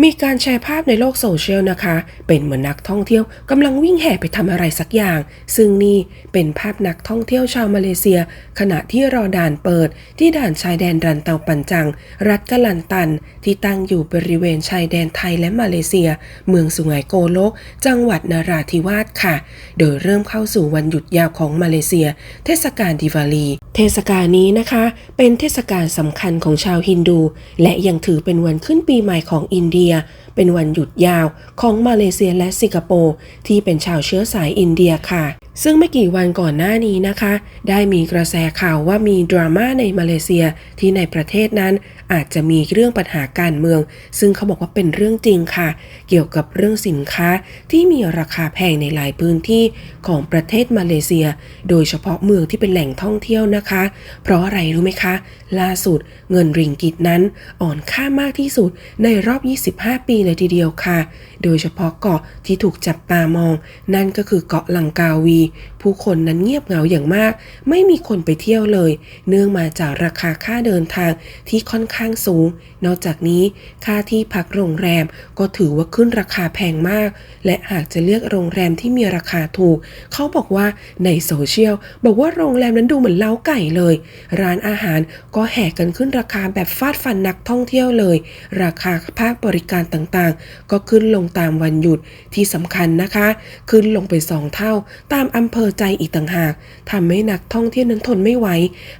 มีการแชร์ภาพในโลกโซเชียลนะคะ เป็นเหมือนนักท่องเที่ยวกำลังวิ่งแห่ไปทำอะไรสักอย่าง ซึ่งนี่เป็นภาพนักท่องเที่ยวชาวมาเลเซีย ขณะที่รอด่านเปิด ที่ด่านชายแดนรันเตาปันจัง รัฐกะลันตัน ที่ตั้งอยู่บริเวณชายแดนไทยและมาเลเซีย เมืองสุไหงโกโลก จังหวัดนาราธิวาสค่ะ โดยเริ่มเข้าสู่วันหยุดยาวของมาเลเซีย เทศกาลดิวาลี เทศกาลนี้นะคะ เป็นเทศกาลสำคัญของชาวฮินดู และยังถือเป็นวันขึ้นปีใหม่ของอินเดีย Yeah. เป็นวันหยุดยาวของมาเลเซียและสิงคโปร์ที่เป็นชาวเชื้อสายอินเดียค่ะ ซึ่งไม่กี่วันก่อนหน้านี้นะคะ ได้มีกระแสข่าวว่ามีดราม่าในมาเลเซียที่ในประเทศนั้นอาจจะมีเรื่องปัญหาการเมือง ซึ่งเขาบอกว่าเป็นเรื่องจริงค่ะ เกี่ยวกับเรื่องสินค้าที่มีราคาแพงในหลายพื้นที่ของประเทศมาเลเซีย โดยเฉพาะเมืองที่เป็นแหล่งท่องเที่ยวนะคะ เพราะอะไรรู้ไหมคะ ล่าสุดเงินริงกิตนั้นอ่อนค่ามากที่สุดในรอบ 25 ปีเลยทีเดียวค่ะ โดยเฉพาะเกาะที่ถูกจับตามอง นั่นก็คือเกาะลังกาวี ผู้คนนั้นเงียบเหงาอย่างมาก ไม่มีคนไปเที่ยวเลย เนื่องมาจากราคาค่าเดินทางที่ค่อนข้างสูง นอกจากนี้ค่าที่พักโรงแรมก็ถือว่าขึ้นราคาแพงมาก และหากจะเลือกโรงแรมที่มีราคาถูก เขาบอกว่าในโซเชียลบอกว่าโรงแรมนั้นดูเหมือนเล้าไก่เลย ร้านอาหารก็แห่กันขึ้นราคาแบบฟาดฟันนักท่องเที่ยวเลย ราคาภาคบริการต่างๆ ก็ขึ้นลงตามวันหยุดที่สำคัญนะคะ ขึ้นลงไปสองเท่า ตามอำเภอใจอีกต่างหากทำให้นักท่องเที่ยวนั้นทนไม่ไหว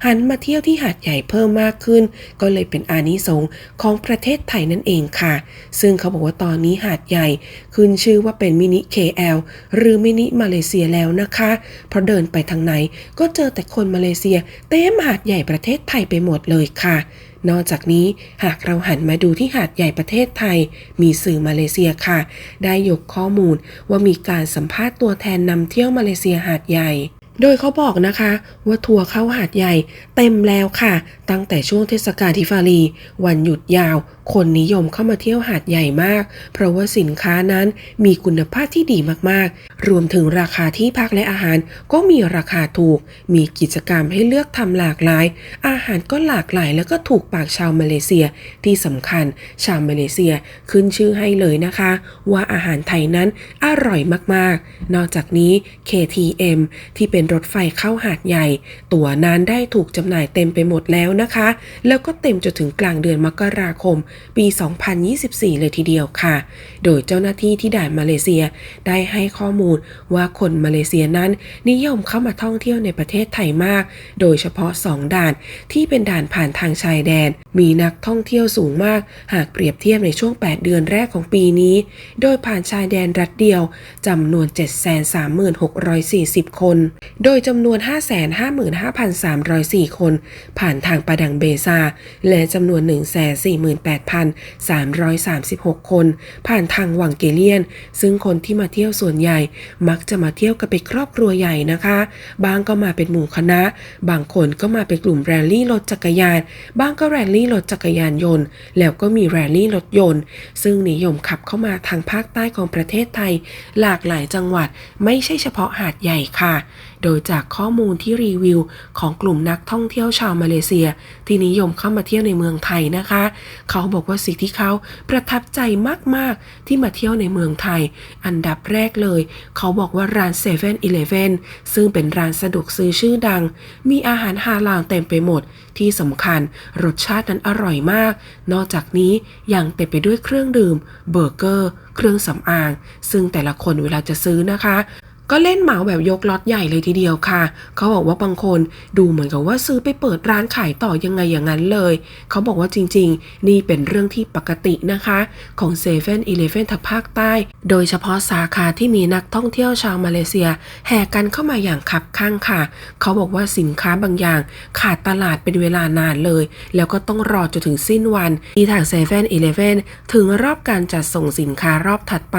หันมาเที่ยวที่หาดใหญ่เพิ่มมากขึ้น ก็เลยเป็นอานิสงส์ของประเทศไทยนั่นเองค่ะ ซึ่งเขาบอกว่าตอนนี้หาดใหญ่ ขึ้นชื่อว่าเป็นมินิ KL หรือมินิมาเลเซียแล้วนะคะ เพราะเดินไปทางไหนก็เจอแต่คนมาเลเซียเต็มหาดใหญ่ประเทศไทยไปหมดเลยค่ะ นอกจากนี้หากเราหันมาดูที่หาดใหญ่ประเทศไทย มีสื่อมาเลเซียค่ะ ได้ยกข้อมูลว่ามีการสัมภาษณ์ตัวแทนนำเที่ยวมาเลเซียหาดใหญ่โดยเขาบอกนะคะว่าทัวร์เข้าหาดใหญ่เต็มแล้วค่ะ ตั้งแต่ช่วงเทศกาลทิฟารี วันหยุดยาวคนนิยมเข้ามาเที่ยวหาดใหญ่มาก เพราะว่าสินค้านั้นมีคุณภาพที่ดีมากๆ รวมถึงราคาที่พักและอาหารก็มีราคาถูก มีกิจกรรมให้เลือกทำหลากหลาย อาหารก็หลากหลายแล้วก็ถูกปากชาวมาเลเซีย ที่สำคัญ ชาวมาเลเซียขึ้นชื่อให้เลยนะคะ ว่าอาหารไทยนั้นอร่อยมากๆ นอกจากนี้ KTM ที่เป็นรถไฟเข้าหาดใหญ่ ตั๋วนั้นได้ถูกจำหน่ายเต็มไปหมดแล้วนะคะ แล้วก็เต็มจนถึงกลางเดือนมกราคมปี 2024 เลยทีเดียวค่ะ โดยเจ้าหน้าที่ที่ด่านมาเลเซียได้ให้ข้อมูลว่าคนมาเลเซียนั้นนิยมเข้ามาท่องเที่ยวในประเทศไทยมาก โดยเฉพาะ 2 ด่านที่เป็นด่านผ่านทางชายแดน มีนักท่องเที่ยวสูงมาก หากเปรียบเทียบในช่วง 8 เดือนแรกของปีนี้ โดยผ่านชายแดนรัฐเดียวจำนวน 736,440 คน โดยจำนวน 555,304 คน ผ่านทางปะดังเบซาและจำนวน8,336 คน ผ่านทางวังเกเลียน ซึ่งคนที่มาเที่ยวส่วนใหญ่ มักจะมาเที่ยวกันเป็นครอบครัวใหญ่นะคะ บางก็มาเป็นหมู่คณะ บางคนก็มาเป็นกลุ่มแรลลี่รถจักรยาน บางก็แรลลี่รถจักรยานยนต์ แล้วก็มีแรลลี่รถยนต์ ซึ่งนิยมขับเข้ามาทางภาคใต้ของประเทศไทย หลากหลายจังหวัดไม่ใช่เฉพาะหาดใหญ่ค่ะ โดยจากข้อมูลที่รีวิวของกลุ่มนักท่องเที่ยวชาวมาเลเซีย ที่นิยมเข้ามาเที่ยวในเมืองไทยนะคะ เขาบอกว่าสิ่งที่เขาประทับใจมากๆ ที่มาเที่ยวในเมืองไทย อันดับแรกเลย เขาบอกว่าร้าน7 e เ e ่ e อซึ่งเป็นร้านสะดวกซื้อชื่อดัง มีอาหารฮาลาลเต็มไปหมด ที่สำคัญรสชาตินั้นอร่อยมาก นอกจากนี้ยังเต็มไปด้วยเครื่องดื่มเบอร์เกอร์เครื่องสำอาง ซึ่งแต่ละคนเวลาจะซื้อนะคะ ก็เล่นเหมาแบบยกล็อตใหญ่เลยทีเดียวค่ะ เขาบอกว่าบางคนดูเหมือนกับว่าซื้อไปเปิดร้านขายต่อยังไงอย่างนั้นเลย เขาบอกว่าจริงๆ นี่เป็นเรื่องที่ปกตินะคะ ของ7 e เ e ่ e อทางภาคใต้ โดยเฉพาะสาขาที่มีนักท่องเที่ยวชาวมาเลเซีย แห่กันเข้ามาอย่างขับข้างค่ะ เขาบอกว่าสินค้าบางอย่าง ขาดตลาดเป็นเวลานานเลย แล้วก็ต้องรอจนถึงสิ้นวันที่ทาง7 e เ e ่ e อถึงรอบการจัดส่งสินค้ารอบถัดไป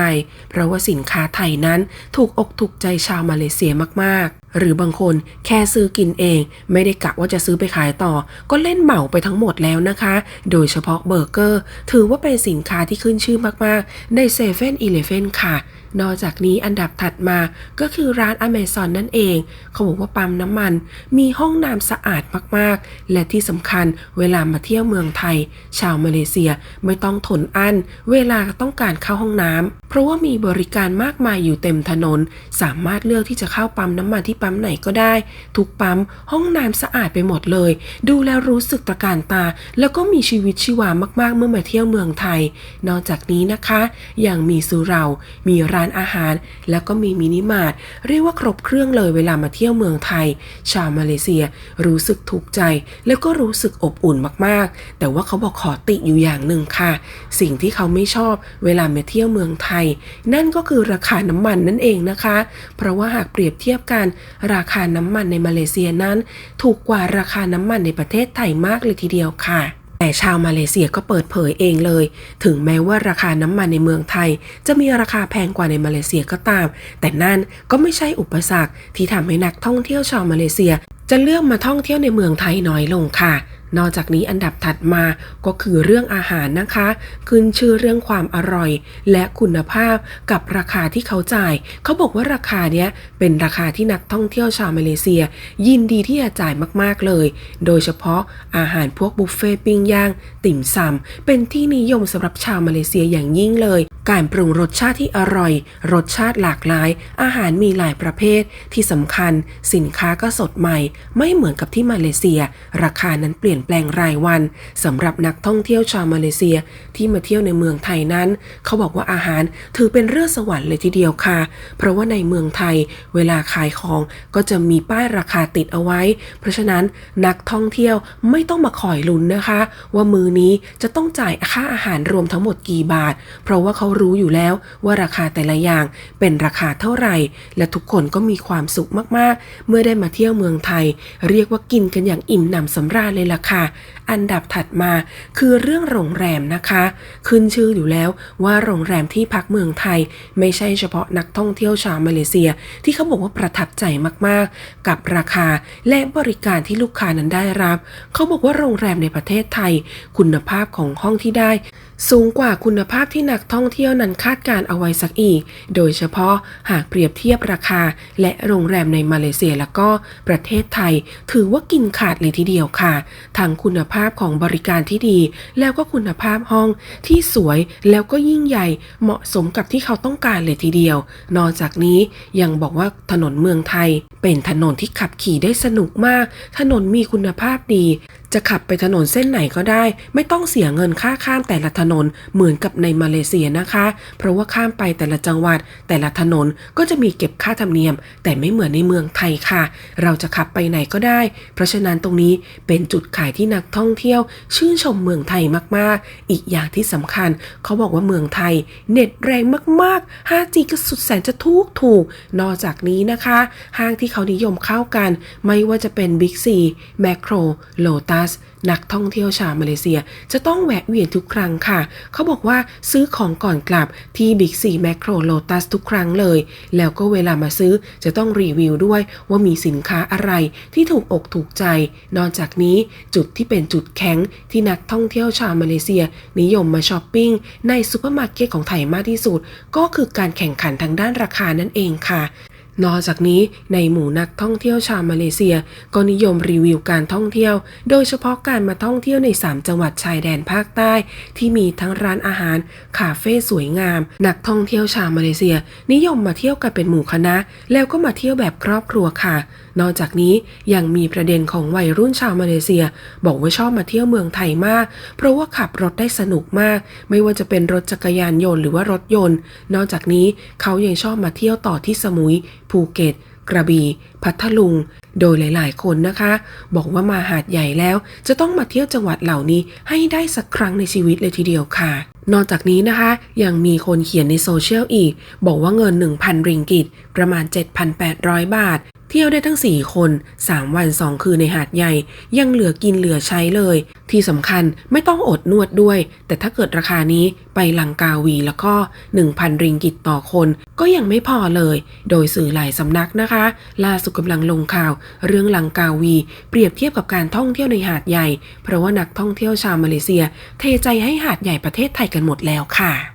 เพราะว่าสินค้าไทยนั้นถูกอกถูกใจชาวมาเลเซียมาก หรือบางคนแค่ซื้อกินเอง ไม่ได้กะว่าจะซื้อไปขายต่อ ก็เล่นเหมาไปทั้งหมดแล้วนะคะ โดยเฉพาะเบอร์เกอร์ ถือว่าเป็นสินค้าที่ขึ้นชื่อมาก ๆ ใน7 e เ e ่ e อค่ะนอกจากนี้อันดับถัดมาก็คือร้านอเมซอนนั่นเอง เขาบอกว่าปั๊มน้ำมัน มีห้องน้ำสะอาดมากๆ และที่สำคัญเวลามาเที่ยวเมืองไทย ชาวมาเลเซียไม่ต้องทนอั้น เวลาต้องการเข้าห้องน้ำเพราะว่ามีบริการมากมายอยู่เต็มถนน สามารถเลือกที่จะเข้าปั๊มน้ำมันที่ปั๊มไหนก็ได้ ทุกปั๊มห้องน้ำสะอาดไปหมดเลย ดูแล้วรู้สึกตะการตา แล้วก็มีชีวิตชีวามากๆเมื่อมาเที่ยวเมืองไทย นอกจากนี้นะคะยังมีสุเรา มีร้านอาหาร แล้วก็มีมินิมาร์ทเรียกว่าครบเครื่องเลยเวลามาเที่ยวเมืองไทย ชาวมาเลเซียรู้สึกถูกใจ แล้วก็รู้สึกอบอุ่นมากๆ แต่ว่าเขาบอกขอติอยู่อย่างหนึ่งค่ะ สิ่งที่เขาไม่ชอบเวลามาเที่ยวเมืองไทย นั่นก็คือราคาน้ำมันนั่นเองนะคะ เพราะว่าหากเปรียบเทียบกันราคาน้ำมันในมาเลเซียนั้น ถูกกว่าราคาน้ำมันในประเทศไทยมากเลยทีเดียวค่ะแต่ชาวมาเลเซียก็เปิดเผยเองเลย ถึงแม้ว่าราคาน้ำมันในเมืองไทย จะมีราคาแพงกว่าในมาเลเซียก็ตาม แต่นั่นก็ไม่ใช่อุปสรรคที่ทำให้นักท่องเที่ยวชาวมาเลเซีย จะเลือกมาท่องเที่ยวในเมืองไทยน้อยลงค่ะ นอกจากนี้อันดับถัดมาก็คือเรื่องอาหารนะคะ ขึ้นชื่อเรื่องความอร่อย และคุณภาพกับราคาที่เขาจ่าย เขาบอกว่าราคาเนี้ยเป็นราคาที่นักท่องเที่ยวชาวมาเลเซีย ยินดีที่จะจ่ายมากๆเลย โดยเฉพาะอาหารพวกบุฟเฟ่ต์ปิ้งย่าง ติ่มซำเป็นที่นิยมสำหรับชาวมาเลเซียอย่างยิ่งเลย การปรุงรสชาติที่อร่อย รสชาติหลากหลาย อาหารมีหลายประเภทที่สำคัญ สินค้าก็สดใหม่ ไม่เหมือนกับที่มาเลเซีย ราคานั้นเปลี่ยนแปลงรายวันสำหรับนักท่องเที่ยวชาวมาเลเซียที่มาเที่ยวในเมืองไทยนั้น เขาบอกว่าอาหารถือเป็นเรื่องสวรรค์เลยทีเดียวค่ะ เพราะว่าในเมืองไทยเวลาขายของก็จะมีป้ายราคาติดเอาไว้ เพราะฉะนั้นนักท่องเที่ยวไม่ต้องมาคอยลุ้นนะคะ ว่ามือนี้จะต้องจ่ายค่าอาหารรวมทั้งหมดกี่บาท เพราะว่าเขารู้อยู่แล้วว่าราคาแต่ละอย่างเป็นราคาเท่าไหร่ และทุกคนก็มีความสุขมากๆ เมื่อได้มาเที่ยวเมืองไทย เรียกว่ากินกันอย่างอิ่มหนำสำราญเลยล่ะค่ะอันดับถัดมาคือเรื่องโรงแรมนะคะ ขึ้นชื่ออยู่แล้วว่าโรงแรมที่พักเมืองไทย ไม่ใช่เฉพาะนักท่องเที่ยวชาวมาเลเซีย ที่เขาบอกว่าประทับใจมากๆ กับราคาและบริการที่ลูกค้านั้นได้รับ เขาบอกว่าโรงแรมในประเทศไทย คุณภาพของห้องที่ได้ สูงกว่าคุณภาพที่นักท่องเที่ยวนั้นคาดการเอาไว้สักอีก โดยเฉพาะหากเปรียบเทียบราคา และโรงแรมในมาเลเซียแล้วก็ประเทศไทย ถือว่ากินขาดเลยทีเดียวค่ะ ทั้งคุณภาพของบริการที่ดี แล้วก็คุณภาพห้องที่สวยแล้วก็ยิ่งใหญ่เหมาะสมกับที่เขาต้องการเลยทีเดียว นอกจากนี้ยังบอกว่าถนนเมืองไทย เป็นถนนที่ขับขี่ได้สนุกมาก ถนนมีคุณภาพดี จะขับไปถนนเส้นไหนก็ได้ ไม่ต้องเสียเงินค่าข้ามแต่ละถนนเหมือนกับในมาเลเซียนะคะ เพราะว่าข้ามไปแต่ละจังหวัด แต่ละถนนก็จะมีเก็บค่าธรรมเนียม แต่ไม่เหมือนในเมืองไทยค่ะ เราจะขับไปไหนก็ได้ เพราะฉะนั้นตรงนี้เป็นจุดขายที่นักท่องเที่ยว ชื่นชมเมืองไทยมากๆ อีกอย่างที่สำคัญ เขาบอกว่าเมืองไทย เน็ตแรงมากๆ 5G ก็สุดแสนจะถูกถูก นอกจากนี้นะคะ ห้างที่เขานิยมเข้ากัน ไม่ว่าจะเป็น Big C Macro Lotus นักท่องเที่ยวชาวมาเลเซีย จะต้องแวะเวียนทุกครั้งค่ะ เขาบอกว่าซื้อของก่อนกลับที่ Big C Macro Lotus ทุกครั้งเลย แล้วก็เวลามาซื้อจะต้องรีวิวด้วยว่ามีสินค้าอะไรที่ถูกอกถูกใจ นอกจากนี้จุดที่เป็นจุดแข็งที่นักท่องเที่ยวชาวมาเลเซีย นิยมมาช้อปปิ้งในซูเปอร์มาร์เก็ตของไทยมากที่สุด ก็คือการแข่งขันทางด้านราคานั่นเองค่ะ นอกจากนี้ในหมู่นักท่องเที่ยวชาวมาเลเซีย ก็นิยมรีวิวการท่องเที่ยว โดยเฉพาะการมาท่องเที่ยวใน 3 จังหวัดชายแดนภาคใต้ ที่มีทั้งร้านอาหาร คาเฟ่สวยงาม นักท่องเที่ยวชาวมาเลเซีย นิยมมาเที่ยวกันเป็นหมู่คณะ แล้วก็มาเที่ยวแบบครอบครัวค่ะ นอกจากนี้ยังมีประเด็นของวัยรุ่นชาวมาเลเซีย บอกว่าชอบมาเที่ยวเมืองไทยมาก เพราะว่าขับรถได้สนุกมาก ไม่ว่าจะเป็นรถจักรยานยนต์หรือว่ารถยนต์ นอกจากนี้เขายังชอบมาเที่ยวต่อที่สมุยภูเก็ต กระบี่ พัทลุง โดยหลาย ๆ คนนะคะ บอกว่ามาหาดใหญ่แล้ว จะต้องมาเที่ยวจังหวัดเหล่านี้ให้ได้สักครั้งในชีวิตเลยทีเดียวค่ะ นอกจากนี้นะคะ ยังมีคนเขียนในโซเชียลอีก บอกว่าเงิน 1,000 ริงกิต ประมาณ 7,800 บาทเที่ยวได้ทั้ง 4 คน 3 วัน 2 คืนในหาดใหญ่ ยังเหลือกินเหลือใช้เลย ที่สำคัญไม่ต้องอดนวดด้วย แต่ถ้าเกิดราคานี้ไปลังกาวีแล้วก็ 1,000 ริงกิตต่อคน ก็ยังไม่พอเลย โดยสื่อหลายสำนักนะคะ ล่าสุดกำลังลงข่าว เรื่องลังกาวี เปรียบเทียบกับการท่องเที่ยวในหาดใหญ่ เพราะว่านักท่องเที่ยวชาวมาเลเซีย เทใจให้หาดใหญ่ประเทศไทยกันหมดแล้วค่ะ